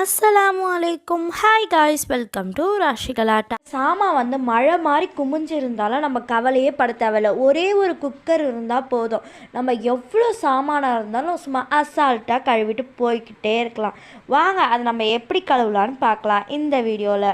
அஸ்ஸலாமு அலைக்கும் hi guys welcome to Rashi Galatta சாமான் வந்து மழை மாதிரி குமிஞ்சு இருந்தாலும் நம்ம கவலையே பட தேவையில்ல. ஒரே ஒரு குக்கர் இருந்தால் போதும். நம்ம எவ்வளோ சாமானாக இருந்தாலும் சும்மா அசால்ட்டாக கழுவிட்டு போய்கிட்டே இருக்கலாம். வாங்க அதை நம்ம எப்படி கழுவலான்னு பார்க்கலாம். இந்த வீடியோவில்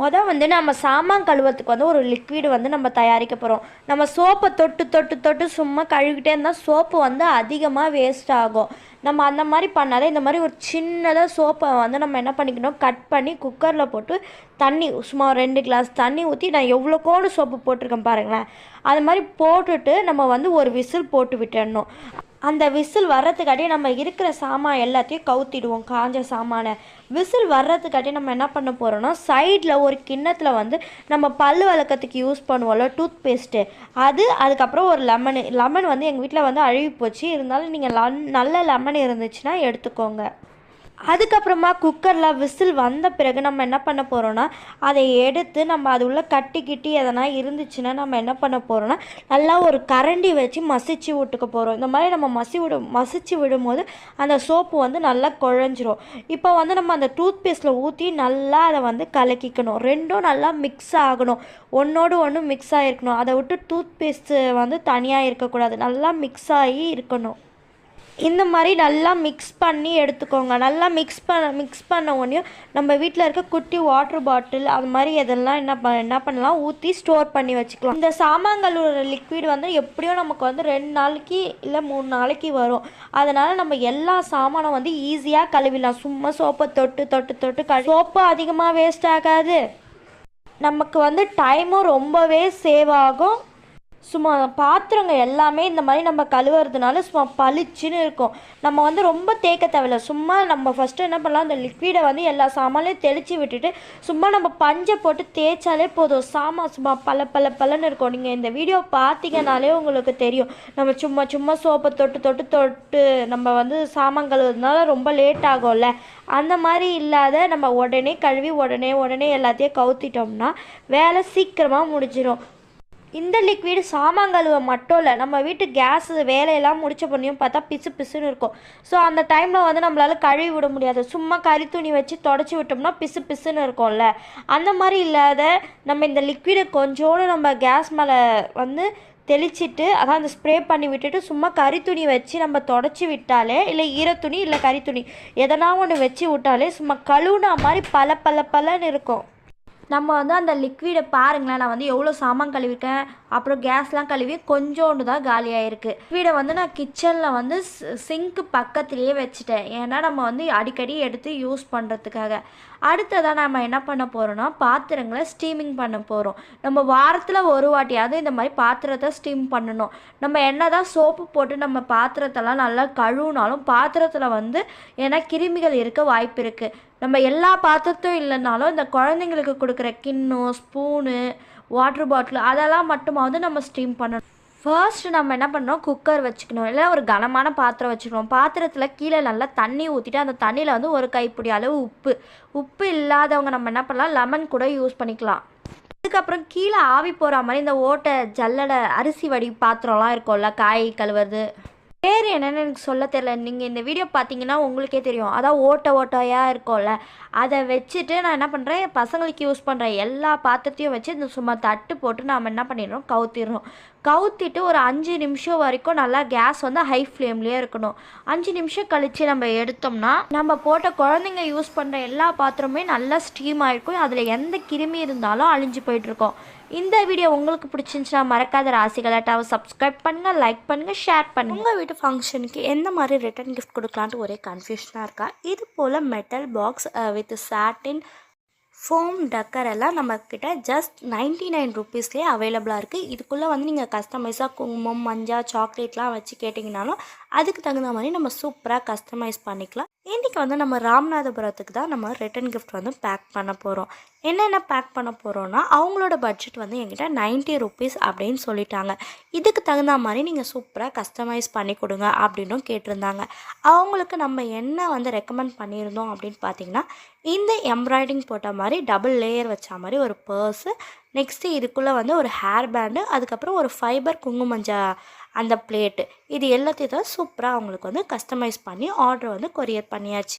மொதல் வந்து நம்ம சாமான் கழுவுறதுக்கு வந்து ஒரு லிக்விடு வந்து நம்ம தயாரிக்க போகிறோம் நம்ம சோப்பை தொட்டு தொட்டு தொட்டு சும்மா கழுவிட்டே இருந்தால் சோப்பு வந்து அதிகமாக வேஸ்ட் ஆகும். நம்ம அந்த மாதிரி பண்ணாலே இந்த மாதிரி ஒரு சின்னதாக சோப்பை வந்து நம்ம என்ன பண்ணிக்கணும்? கட் பண்ணி குக்கரில் போட்டு தண்ணி சும்மா ஒரு ரெண்டு கிளாஸ் தண்ணி ஊற்றி நான் எவ்வளோ கோடு சோப்பு போட்டிருக்கேன் பாருங்களேன். அது மாதிரி போட்டுட்டு நம்ம வந்து ஒரு விசில் போட்டு விட்டுடணும் அந்த விசில் வர்றதுக்காட்டி நம்ம இருக்கிற சாமான் எல்லாத்தையும் கவுத்திடுவோம் காஞ்ச சாமானை. விசில் வர்றதுக்காட்டி நம்ம என்ன பண்ண போகிறோம்னா சைடில் ஒரு கிண்ணத்தில் வந்து நம்ம பல் வழக்கத்துக்கு யூஸ் பண்ணுவோம்ல டூத் பேஸ்ட்டு அது அதுக்கப்புறம் ஒரு லெமனு லெமன் வந்து எங்கள் வீட்டில் வந்து அழுகி போச்சு இருந்தாலும் நீங்கள் நல்ல லெமன் இருந்துச்சுன்னா எடுத்துக்கோங்க. அதுக்கப்புறமா குக்கரில் விசில் வந்த பிறகு நம்ம என்ன பண்ண போகிறோன்னா அதை எடுத்து நம்ம அது உள்ளே கட்டி கிட்டி எதனா இருந்துச்சுன்னா நம்ம என்ன பண்ண போகிறோன்னா நல்லா ஒரு கரண்டி வச்சு மசிச்சு விட்டுக்க போகிறோம் இந்த மாதிரி நம்ம மசி விடு மசிச்சு விடும்போது அந்த சோப்பு வந்து நல்லா குழஞ்சிரும். இப்போ வந்து நம்ம அந்த டூத் பேஸ்ட்டில் ஊற்றி நல்லா அதை வந்து கலக்கிக்கணும். ரெண்டும் நல்லா மிக்ஸ் ஆகணும். ஒன்றோடு ஒன்று மிக்ஸ் ஆகிருக்கணும் அதை விட்டு டூத் பேஸ்ட்டு வந்து தனியாக இருக்கக்கூடாது. நல்லா மிக்ஸ் ஆகி இருக்கணும். இந்த மாதிரி நல்லா மிக்ஸ் பண்ணி எடுத்துக்கோங்க. நல்லா மிக்ஸ் பண்ண மிக்ஸ் பண்ண உடனே நம்ம வீட்டில் இருக்க குட்டி வாட்டர் பாட்டில் அது மாதிரி இதெல்லாம் என்ன ப என்ன பண்ணலாம்? ஊற்றி ஸ்டோர் பண்ணி வச்சுக்கலாம். இந்த சாமான்களோட லிக்விட் வந்து எப்படியும் நமக்கு வந்து ரெண்டு நாளைக்கு இல்லை மூணு நாளைக்கு வரும். அதனால் நம்ம எல்லா சாமானும் வந்து ஈஸியாக கழுவிடலாம். சும்மா சோப்பை தொட்டு தொட்டு தொட்டு கழு சோப்பு அதிகமாக வேஸ்ட் ஆகாது. நமக்கு வந்து டைமும் ரொம்பவே சேவ் ஆகும். சும்மா பாத்திரங்க எல்லாமே இந்த மாதிரி நம்ம கழுவுறதுனால சும்மா பளிச்சுன்னு இருக்கும். நம்ம வந்து ரொம்ப தேய்க்க தேவையில்ல. சும்மா நம்ம ஃபஸ்ட்டு என்ன பண்ணலாம் அந்த லிக்விடை வந்து எல்லா சாமான்லையும் தெளித்து விட்டுட்டு சும்மா நம்ம பஞ்சை போட்டு தேய்ச்சாலே போதும். சாமான் சும்மா பல பல பலன்னு இருக்கும். நீங்கள் இந்த வீடியோ பார்த்தீங்கனாலே உங்களுக்கு தெரியும். நம்ம சும்மா சும்மா சோப்பை தொட்டு தொட்டு தொட்டு நம்ம வந்து சாமான் கழுவுறதுனால ரொம்ப லேட் ஆகும்ல. அந்த மாதிரி இல்லாத நம்ம உடனே கழுவி உடனே உடனே எல்லாத்தையும் கவுத்திட்டோம்னா வேலை சீக்கிரமாக முடிஞ்சிடும் இந்த லிக்விடு சாமான் கழுவ மட்டும் இல்லை நம்ம வீட்டு கேஸ் வேலையெல்லாம் முடிச்ச பண்ணியும் பார்த்தா பிசு பிசுன்னு இருக்கும். ஸோ அந்த டைமில் வந்து நம்மளால் கழுவி விட முடியாது. சும்மா கறி துணி வச்சு தொடச்சி விட்டோம்னா பிசு பிசுன்னு இருக்கும்ல. அந்த மாதிரி இல்லாத நம்ம இந்த லிக்விடை கொஞ்சோண்டு நம்ம கேஸ் மேலே வந்து தெளிச்சிட்டு அதான் அந்த ஸ்ப்ரே பண்ணி விட்டுட்டு சும்மா கறி துணி வச்சு நம்ம தொடச்சி விட்டாலே இல்லை ஈரத்துணி இல்லை கறி துணி எதனா ஒன்று வச்சு விட்டாலே சும்மா கழுவுனா மாதிரி பல பல பலன்னு இருக்கும். நம்ம வந்து அந்த லிக்விடை பாருங்களேன் நான் வந்து எவ்வளோ சாமான் கழுவிருக்கேன். அப்புறம் கேஸ்லாம் கழுவி கொஞ்சோண்டு தான் காலியாகிருக்கு லிக்விடை வந்து நான் கிச்சனில் வந்து சிங்க்கு பக்கத்துலேயே வச்சுட்டேன். ஏன்னா நம்ம வந்து அடிக்கடி எடுத்து யூஸ் பண்ணுறதுக்காக அடுத்ததாக நம்ம என்ன பண்ண போகிறோம்னா பாத்திரங்களை ஸ்டீமிங் பண்ண போகிறோம் நம்ம வாரத்தில் ஒரு வாட்டியாவது இந்த மாதிரி பாத்திரத்தை ஸ்டீம் பண்ணணும். நம்ம என்ன தான் சோப்பு போட்டு நம்ம பாத்திரத்தெல்லாம் நல்லா கழுவுனாலும் பாத்திரத்தில் வந்து ஏன்னா கிருமிகள் இருக்க வாய்ப்பு இருக்குது நம்ம எல்லா பாத்திரத்தையும் இல்லைனாலும் இந்த குழந்தைங்களுக்கு கொடுக்குற கிண்ணம் ஸ்பூனு வாட்ரு பாட்டில் அதெல்லாம் மட்டுமாவது நம்ம ஸ்டீம் பண்ணணும். ஃபர்ஸ்ட் நம்ம என்ன பண்ணோம் குக்கர் வச்சுக்கணும். இல்லை ஒரு கனமான பாத்திரம் வச்சுக்கணும். பாத்திரத்தில் கீழே நல்லா தண்ணி ஊற்றிட்டு அந்த தண்ணியில் வந்து ஒரு கைப்பிடி அளவு உப்பு. உப்பு இல்லாதவங்க நம்ம என்ன பண்ணலாம்? லெமன் கூட யூஸ் பண்ணிக்கலாம். அதுக்கப்புறம் கீழே ஆவி போகிற மாதிரி இந்த ஓட்டை ஜல்லடை அரிசி வடி பாத்திரம்லாம் இருக்கும்ல காய் கழுவுறது. பேர் என்னென்னு எனக்கு சொல்ல தெரில நீங்கள் இந்த வீடியோ பார்த்தீங்கன்னா உங்களுக்கே தெரியும். அதான் ஓட்டை ஓட்டையாக இருக்கும்ல. அதை வச்சுட்டு நான் என்ன பண்ணுறேன் பசங்களுக்கு யூஸ் பண்ணுறேன் எல்லா பாத்திரத்தையும் வச்சு இந்த சும்மா தட்டு போட்டு நாம் என்ன பண்ணிடுறோம் கவுத்திடுறோம் கவுத்திட்டு ஒரு அஞ்சு நிமிஷம் வரைக்கும் நல்லா கேஸ் வந்து ஹை ஃப்ளேம்லேயே இருக்கணும். அஞ்சு நிமிஷம் கழித்து நம்ம எடுத்தோம்னா நம்ம போட்ட குழந்தைங்க யூஸ் பண்ணுற எல்லா பாத்திரமுமே நல்லா ஸ்டீம் ஆகிருக்கும் அதில் எந்த கிருமி இருந்தாலும் அழிஞ்சு போயிட்டுருக்கோம் இந்த வீடியோ உங்களுக்கு பிடிச்சிருந்துச்சுன்னா மறக்காத ராசிகளாட்டாவை சப்ஸ்கிரைப் பண்ணுங்கள் லைக் பண்ணுங்கள் ஷேர் பண்ணுங்கள் உங்கள் வீட்டு ஃபங்க்ஷனுக்கு எந்த மாதிரி ரிட்டன் கிஃப்ட் கொடுக்கலான்ட்டு ஒரே கன்ஃபியூஷனாக இருக்கா? இது போல் metal box with satin foam டக்கர் எல்லாம் நம்மக்கிட்ட ஜஸ்ட் நைன்ட்டி நைன் ருபீஸ்லேயே அவைலபிளாக இருக்குது இதுக்குள்ளே வந்து நீங்கள் கஸ்டமைஸாக குங்குமம் மஞ்சள் சாக்லேட்லாம் வச்சு கேட்டிங்கனாலும் அதுக்கு தகுந்த மாதிரி நம்ம சூப்பராக கஸ்டமைஸ் பண்ணிக்கலாம். இன்றைக்கி வந்து நம்ம ராமநாதபுரத்துக்கு தான் நம்ம ரிட்டன் கிஃப்ட் வந்து பேக் பண்ண போகிறோம் என்னென்ன பேக் பண்ண போகிறோன்னா அவங்களோட பட்ஜெட் வந்து எங்கிட்ட நைன்ட்டி ருபீஸ் அப்படின்னு சொல்லிட்டாங்க. இதுக்கு தகுந்த மாதிரி நீங்கள் சூப்பராக கஸ்டமைஸ் பண்ணி கொடுங்க அப்படின்னும் கேட்டிருந்தாங்க. அவங்களுக்கு நம்ம என்ன வந்து ரெக்கமெண்ட் பண்ணியிருந்தோம் அப்படின்னு பார்த்தீங்கன்னா இந்த எம்ப்ராய்டிங் போட்ட மாதிரி டபுள் லேயர் வச்ச மாதிரி ஒரு பர்ஸு நெக்ஸ்ட்டு இதுக்குள்ளே வந்து ஒரு ஹேர் பேண்டு அதுக்கப்புறம் ஒரு ஃபைபர் குங்குமஞ்சா அந்த பிளேட்டு இது எல்லாத்தையும் தான் சூப்பராக அவங்களுக்கு வந்து கஸ்டமைஸ் பண்ணி ஆர்டர் வந்து கொரியர் பண்ணியாச்சு.